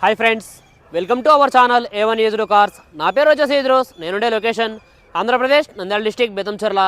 Hi friends welcome to our channel A one ఏజ్రో cars నా పేరు వచ్చేసి ఏజ్రోస్ నేనుండే లొకేషన్ ఆంధ్రప్రదేశ్ నంద్యాల డిస్టిక్ బెతంచెర్ల.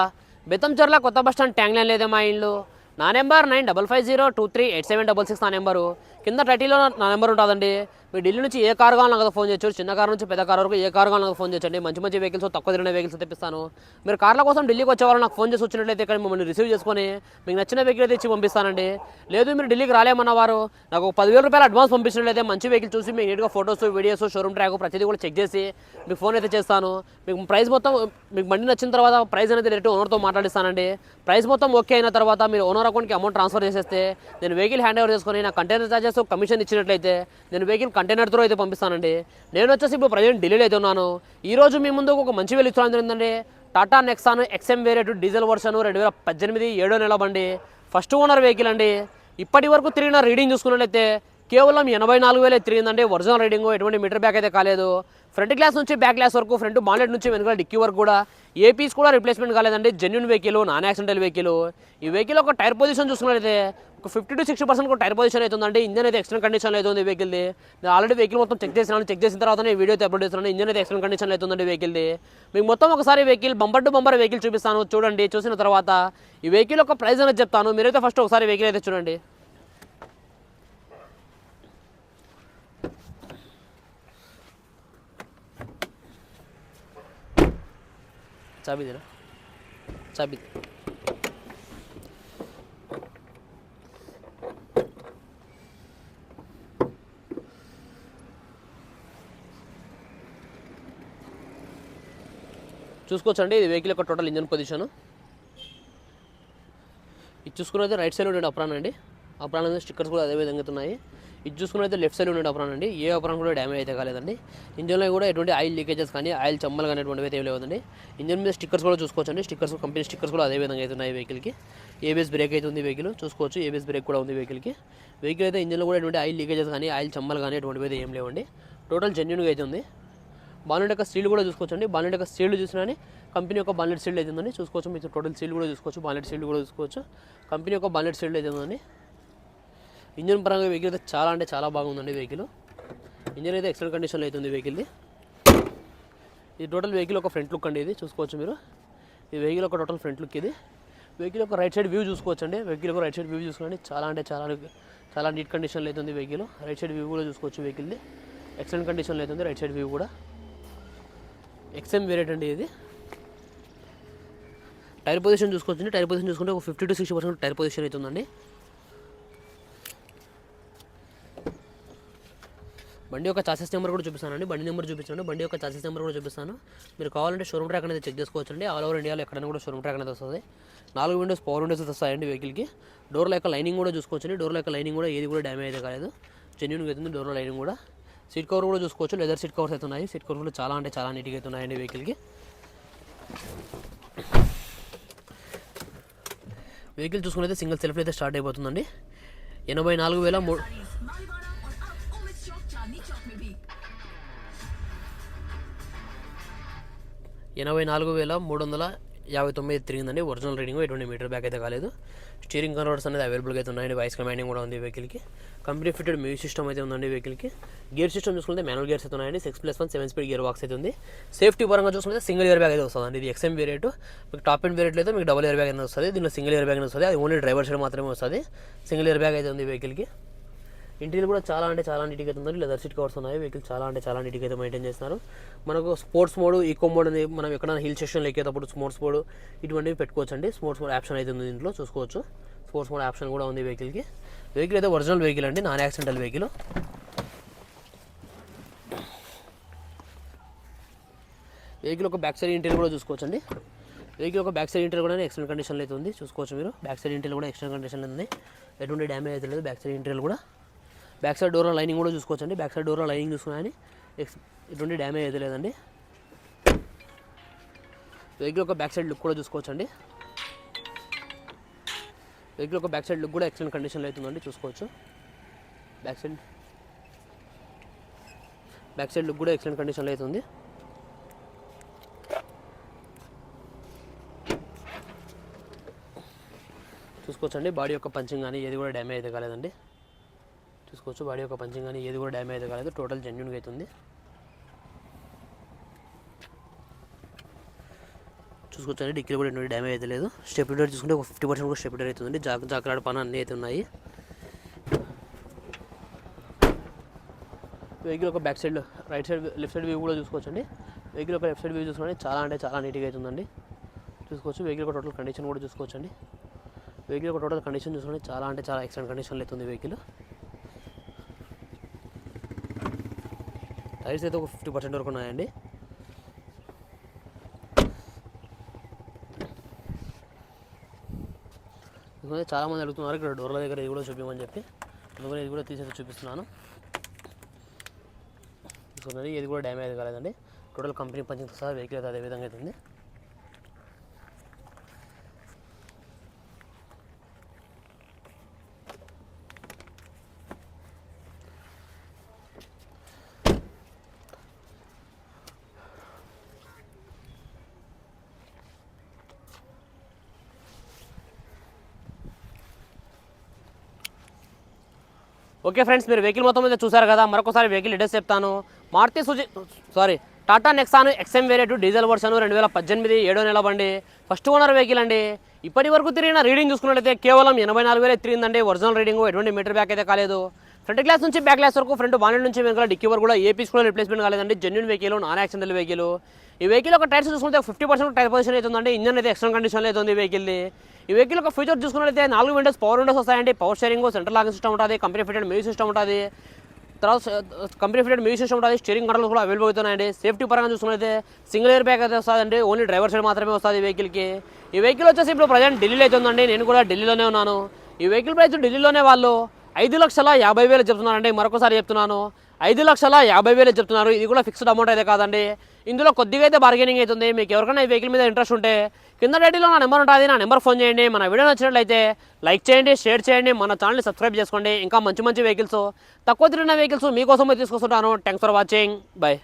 బెతంచెర్ల కొత్త బస్ స్టాండ్ ట్యాంగ్ లైన్ లేదే మా ఇల్లు. నా number nine double five zero two three eight seven double six నా నెంబరు కింద టైటిల్లో నా నెంబర్ ఉంటుందండి. మీరు ఢిల్లీ నుంచి ఏ కారు కావాలో నాకు ఫోన్ చేయొచ్చు. చిన్న కారు నుంచి పెద్ద కారు వరకు ఏ కారు కావాలో నాకు ఫోన్ చేయొచ్చండి. మంచి మంచి వెహికల్స్ తక్కువ తిరిగిన వెహికల్స్ తెప్పిస్తాను. మీరు కార్ల కోసం ఢిల్లీకి వచ్చేవాళ్ళు నాకు ఫోన్ చేసి వచ్చినట్లయితే ఇక్కడ మిమ్మల్ని రిసీవ్ చేసుకొని మీకు నచ్చిన వెహికల్ అయితే ఇచ్చి పంపిస్తానండి. లేదు మీరు ఢిల్లీకి రాలేమన్న వారు నాకు ఒక పదివేల రూపాయలు అడ్వాన్స్ పంపించినట్లయితే మంచి వెహికల్ చూసి మీకు నీట్గా ఫొటోస్ వీడియోస్ షోరూమ్ ట్రాక్ ప్రతిదీ కూడా చెక్ చేసి మీకు ఫోన్ అయితే చేస్తాను. మీకు ప్రైస్ మొత్తం మీకు బండి నచ్చిన తర్వాత ప్రైస్ అనేది డైరెక్ట్ ఓనర్తో మాట్లాడిస్తానండి. ప్రైస్ మొత్తం ఓకే అయిన తర్వాత మీరు ఓనర్ అకౌంట్కి అమౌంట్ ట్రాన్స్ఫర్ చేసేస్తే నేను వెహికల్ హ్యాండ్ ఓవర్ చేసుకొని నా కంటైనర్ చార్జెస్ కమిషన్ ఇచ్చినట్లయితే నేను వెహికల్ కంటైనర్ త్రో అయితే పంపిస్తానండి. నేను వచ్చేసి ఇప్పుడు ప్రజెంట్ ఢిల్లీలో అయితే ఉన్నాను. ఈ రోజు మీ ముందు ఒక మంచి వెళ్ళి ఇచ్చడం జరిగిందండి Tata Nexon XM variant diesel version రెండు వేల పద్దెనిమిది ఏడో నెల బండి. ఫస్ట్ ఓనర్ వెహికల్ అండి. ఇప్పటి వరకు తిరిగిన రీడింగ్ చూసుకున్నట్లయితే కేవలం ఎనభై నాలుగు వేలే తిరిగిందండి. ఒరిజినల్ రీడింగ్ ఎటువంటి మీటర్ బ్యాక్ అయితే కాలేదు. ఫ్రంట్ గ్లాస్ నుంచి బ్యాక్ గ్లాస్ వరకు ఫ్రంట్ బాలెట్ నుంచి వెనుక డిక్కీ వరకు కూడా ఏ పీస్ కూడా రిప్లేస్మెంట్ కాలేదండి. Genuine vehicle non accidental vehicle ఈ వెహికల్ ఒక టైర్ పొజిషన్ చూసుకున్నట్లయితే ఒక fifty to sixty percent tyre position అవుతుందండి ఇంజన్ అయితే ఎక్స్టెంట్ కండిషన్ అవుతుంది వెహికల్ది నేను ఆల్రెడీ వెహికల్ మొత్తం చెక్ చేసినాను. చెక్ చేసిన తర్వాత నేను వీడియో అప్లోడ్ చేస్తున్నాను. ఇంజన్ అయితే ఎక్స్టెంట్ కండిషన్ అవుతుందండి వెహికల్ది మీకు మొత్తం ఒకసారి vehicle bumper to bumper vehicle చూపిస్తాను. చూడండి చూసిన తర్వాత ఈ వెహికల్ ఒక ప్రైస్ అనేది చెప్తాను. మీరైతే ఫస్ట్ ఒకసారి వెహికల్ అయితే చూడండి. चाबी दे చాబీ తీ. చూసుకోవచ్చండి ఇది వెహికల్ యొక్క టోటల్ ఇంజన్ పొజిషన్ ఇది చూసుకున్నది రైట్ సైడ్ ఉండే అప్రాన్ అండి. అప్రాన్ స్టిక్కర్స్ కూడా అదే విధంగా ఉన్నాయి. ఇది చూసుకున్నైతే లెఫ్ట్ సైడ్ ఉండే అప్రాన్ అండి. ఏ అప్రాన్ కూడా డ్యామేజ్ అయితే కాలేదండి. ఇంజన్లో కూడా ఎటువంటి ఆయిల్ లీకేజెస్ కానీ ఆయిల్ చమ్మలు కానీ అటువంటివి అయితే ఏం లేదండి ఇంజన్ మీద స్టిక్కర్స్ కూడా చూసుకోవచ్చండి. స్టిక్కర్స్ కంపెనీ స్టిక్కర్స్ కూడా అదే విధంగా అయితే ఉన్నాయి వెహికల్కి. ఏబిఎస్ బ్రేక్ అయితే ఉంది వెహికల్. చూసుకోవచ్చు ఏబిఎస్ బ్రేక్ కూడా ఉంది వెహికల్కి. వెహికల్ అయితే ఇంజన్లో కూడా ఎటువంటి ఆయిల్ లీకేజెస్ కానీ ఆయిల్ చమ్మలు కానీ అటువంటివి అయితే ఏం లేవండి. టోటల్ జెన్యున్గా అయితే ఉంది. బాలెట్ యొక్క సీల్ కూడా చూసుకోవచ్చండి. బాలెట్ యొక్క సీల్ చూసినా కంపెనీ యొక్క బాలెట్ స్టీల్ అయితే ఉందండి. చూసుకోవచ్చు మీకు టోటల్ స్టీల్ కూడా చూసుకోవచ్చు బాలెట్ సీల్ కూడా చూసుకోవచ్చు. కంపెనీ యొక్క బాలెట్ స్టీల్ అయితే ఉందండి. ఇంజన్ పరంగా వెహికల్ అయితే చాలా అంటే చాలా బాగుందండి వెహికల్ ఇంజన్ అయితే ఎక్సలెంట్ కండిషన్లో అవుతుంది వెహికల్ది ఇది టోటల్ వెహికల్ ఒక ఫ్రంట్ లుక్ అండి ఇది చూసుకోవచ్చు మీరు. ఈ వెహికల్ ఒక టోటల్ ఫ్రంట్ లుక్ ఇది. వెహికల్ ఒక రైట్ సైడ్ వ్యూ చూసుకోవచ్చు అండి వెహికల్ ఒక రైట్ సైడ్ వ్యూ చూసుకోండి చాలా అంటే చాలా చాలా నీట్ కండిషన్లో అయితే వెహికల్ రైట్ సైడ్ వ్యూ కూడా చూసుకోవచ్చు వెహికల్ది ఎక్సలెంట్ కండిషన్లో అయితే రైట్ సైడ్ వ్యూ కూడా. ఎక్స్ఎం వేరియట్ అండి ఇది. టైర్ పొజిషన్ చూసుకోవచ్చు టైర్ పొజిషన్ చూసుకుంటే ఒక fifty to sixty percent tyre position అవుతుందండి బండి యొక్క చాసెస్ నెంబర్ కూడా చూపిస్తానండి. బండి నెంబర్ చూపించాను బండి యొక్క చాసెస్ నెంబర్ కూడా చూపిస్తాను. మీరు కావాలంటే షోరూమ్ ట్రాక్ అనేది చెక్ చేసుకోవచ్చు అండి ఆల్ ఓవర్ ఇండియాలో ఎక్కడైనా కూడా షోరూమ్ ట్రాక్ అనేది వస్తుంది. నాలుగు విండోస్ పవర్ విండోస్ వస్తాయండి వెహికల్కి డోర్ల యొక్క లైనింగ్ కూడా చూసుకోవచ్చు డోర్ల యొక్క లైనింగ్ కూడా ఏది కూడా డ్యామేజ్ అయితే కాలేదు. జెన్యున్గా అవుతుంది. డోర్ల లైనింగ్ కూడా. సీట్ కవర్ కూడా చూసుకోవచ్చు. లెదర్ సీట్ కవర్స్ అయితే ఉన్నాయి. సీట్ కవర్స్ కూడా చాలా అంటే చాలా నీట్గా అయితే ఉన్నాయండి వెహికల్కి వెహికల్ చూసుకున్నైతే సింగిల్ సెల్ఫ్ అయితే స్టార్ట్ అయిపోతుందండి. ఎనభై నాలుగు వేల మూడు ఎనభై నాలుగు వేల మూడు వందల యాభై తొమ్మిది తిరిగిందండి. ఒరిజినల్ రీడింగ్ ఎటువంటి మీటర్ బ్యాక్ అయితే కాలేదు. స్టీరింగ్ కన్వర్ట్స్ అనేది అవైలబుల్గా అయితే ఉన్నాయండి. వాయిస్ కమాండింగ్ కూడా ఉంది వెహికల్కి. కంపెనీ ఫిటెడ్ మ్యూజిక్ సిస్టమ్ అయితే ఉందండి వెహికల్కి. గేర్ సిస్టమ్ చూసుకుంటే మ్యానువల్ గేర్స్ అయితే ఉన్నాయండి. Six plus one seven speed gearbox అయితే ఉంది. సేఫ్టీ పరంగా చూసుకుంటే సింగిల్ ఇయర్ బ్యాగ్ అయితే వస్తుందండి. ఇది ఎక్స్ఎం వేరియట్. మీకు టాప్ అండ్ వేరియట్ అయితే మీకు డబుల్ ఇయర్ బ్యాగ్ అనేది వస్తుంది. దీనిలో సింగిల్ ఇయర్ బ్యాగ్ వస్తుంది. అది ఓన్లీ డ్రైవర్ సైడ్ మాత్రమే వస్తుంది. సింగిల్ ఇయర్ బ్యాగ్ అయితే ఉంది వెహికల్కి. ఇంటీరియర్ కూడా చాలా అంటే చాలా నీట్గా అయితే ఉంది లెదర్ సీట్ కవర్స్ ఉన్నాయి. వెహికల్ చాలా అంటే చాలా నీట్గా అయితే మెయింటైన్ చేస్తున్నారు. మనకు స్పోర్ట్స్ మోడ్ ఈకో మోడ్ అనేది మనం ఎక్కడైనా హిల్ స్టేషన్లో ఎక్కేటప్పుడు స్పోర్ట్స్ మోడ్ ఇటువంటివి పెట్టుకోవచ్చు అండి స్పోర్ట్స్ మోడ్ ఆప్షన్ అయితే ఉంది దీంట్లో చూసుకోవచ్చు. స్పోర్ట్స్ మోడ్ ఆప్షన్ కూడా ఉంది వెహికల్కి వెహికల్ అయితే ఒరిజినల్ వెహికల్ అండి నాన్ యాక్సిడెంటల్ వెహికల్ వెహికల్ ఒక బ్యాక్ సైడ్ ఇంటీరియర్ కూడా చూసుకోవచ్చు అండి వెహికల్ ఒక బ్యాక్ సైడ్ ఇంటర్ కూడా ఎక్సలెంట్ కండిషన్లో అయితే ఉంది. చూసుకోవచ్చు మీరు. బ్యాక్ సైడ్ ఇంటర్ కూడా ఎక్సలెంట్ కండిషన్లో ఉంది. ఎటువంటి డ్యామేజ్ అయితే లేదు. బ్యాక్ సైడ్ ఇంటర్ కూడా బ్యాక్ సైడ్ డోర్ లైనింగ్ కూడా చూసుకోవచ్చు అండి బ్యాక్ సైడ్ డోర్ లైనింగ్ చూసుకున్నాయని ఎక్స్ ఎటువంటి డ్యామేజ్ అయితే లేదండి. వెహికల్ ఒక బ్యాక్ సైడ్ లుక్ కూడా చూసుకోవచ్చు అండి వెహికల్ ఒక బ్యాక్ సైడ్ లుక్ కూడా ఎక్సలెంట్ కండిషన్లో అవుతుందండి చూసుకోవచ్చు. Back side back side look కూడా ఎక్సలెంట్ కండిషన్లో అవుతుంది చూసుకోవచ్చండి. బాడీ యొక్క పంచింగ్ కానీ ఏది కూడా డ్యామేజ్ అయితే కాలేదండి. చూసుకోవచ్చు. బాడీ యొక్క పంచింగ్ కానీ ఏది కూడా డ్యామేజ్ అయితే కాలేదు. టోటల్ జెన్యున్గా అవుతుంది చూసుకోవచ్చండి. డిక్కీలో కూడా ఎటువంటి డ్యామేజ్ అయితే లేదు. స్టెపిలర్ చూసుకుంటే ఒక ఫిఫ్టీ పర్సెంట్ కూడా స్టెపిలర్ అవుతుంది జాక్ జాకలాడ పని అన్నీ అయితే ఉన్నాయి. వెహికల్ ఒక back side right side left side view కూడా చూసుకోవచ్చండి. వెహికల్ ఒక లెఫ్ట్ సైడ్ వ్యూ చూసుకుంటే చాలా అంటే చాలా నీట్గా అవుతుందండి చూసుకోవచ్చు. వెహికల్ ఒక టోటల్ కండిషన్ కూడా చూసుకోవచ్చండి. వెహికల్ ఒక టోటల్ కండిషన్ చూసుకుంటే చాలా అంటే చాలా ఎక్సలెంట్ కండిషన్లో అవుతుంది వెహికల్. టైర్స్ అయితే ఒక ఫిఫ్టీ పర్సెంట్ వరకు ఉన్నాయండి. ఎందుకంటే చాలామంది అడుగుతున్నారు ఇక్కడ డోర్ల దగ్గర ఇది కూడా చూపించమని చెప్పి. అందుకని ఇది కూడా తీసేసి చూపిస్తున్నాను. చూడండి ఇది కూడా డ్యామేజ్ కాలేదండి. Total company punching sir vehicle అయితే అదే విధంగా అవుతుంది. ఓకే ఫ్రెండ్స్ మీరు వెహికల్ మొత్తం మీద చూసారు కదా మరొకసారి వెహికల్ డీటెయిల్స్ చెప్తాను. Maruti Suji sorry Tata Nexon XM variant diesel version రెండు వేల పద్దెనిమిది ఏడో నెల బండి. ఫస్ట్ ఓనర్ వెహికల్ అండి. ఇప్పటి వరకు తిరిగిన రీడింగ్ చూసుకున్నట్లయితే కేవలం ఎనభై నాలుగు వేలు తిరిగిందండి. ఒరిజినల్ రీడింగ్ ఎటువంటి మీటర్ బ్యాక్ అయితే కాలేదు. ఫ్రంట్ గ్లాస్ నుంచి బ్యాక్ గ్లాస్ వరకు ఫ్రంట్ బానెట్ నుంచి వెనకాల డిక్కీ వరకు కూడా ఏ పీస్ కూడా రిప్లేస్మెంట్ కాలేదండి. Genuine vehicle non accidental vehicle ఈ వెహికల్ ఒక టైర్స్ చూసుకుంటే ఫిఫ్టీ పర్సెంట్ టైర్ పొజిషన్ అవుతుందండి ఇంజన్ అయితే ఎక్స్ట్రా కండిషన్లో అవుతుంది ఈ వెహికల్ది ఈ వెహికల్ ఒక ఫీచర్ చూసుకున్నట్లయితే నాలుగు విండోస్ పవర్ విండోస్ వస్తాయండి. Power steering central locking system ఉంటుంది కంపెనీ ఫిటెడ్ మ్యూజిక్ సిస్టమ్ ఉంటుంది. తర్వాత కంపెనీ ఫిటెడ్ మ్యూజిక్ సిస్టమ్ ఉంటుంది స్టీరింగ్ కంట్రోల్స్ కూడా అవైలబుల్ అవుతున్నాయండి. సేఫ్టీ పరంగా చూసుకున్నట్లయితే సింగిల్ ఇయర్ బ్యాగ్ అయితే వస్తుందండి. ఓన్లీ డ్రైవర్ సైడ్ మాత్రమే వస్తుంది ఈ వెహికల్కి ఈ వెహికల్ వచ్చేసి ఇప్పుడు ప్రజెంట్ ఢిల్లీలో అయితే ఉందండి. నేను కూడా ఢిల్లీలోనే ఉన్నాను. ఈ వెహికల్ ప్రైస్ ఢిల్లీలోనే వాళ్ళు ఐదు లక్షల యాభై వేలు చెప్తున్నారండి. మరొకసారి చెప్తున్నాను. ఐదు లక్షల యాభై వేలు చెప్తున్నారు. ఇది కూడా ఫిక్స్డ్ అమౌంట్ అయితే కాదండి. ఇందులో కొద్దిగా అయితే బార్గెనింగ్ అవుతుంది. మీకు ఎవరికైనా ఈ వెహికల్ మీద ఇంట్రెస్ట్ ఉంటే కింద డైటీలో నా నెంబర్ ఉంటుంది. నా నెంబర్ ఫోన్ చేయండి. మన వీడియో నచ్చినట్లయితే లైక్ చేయండి షేర్ చేయండి. మన ఛానల్ని సబ్స్క్రైబ్ చేసుకోండి. ఇంకా మంచి మంచి వెహికల్స్ తక్కువ తిరిగిన వెహికల్స్ మీకోసమే తీసుకొస్తుంటాను. Thanks for watching bye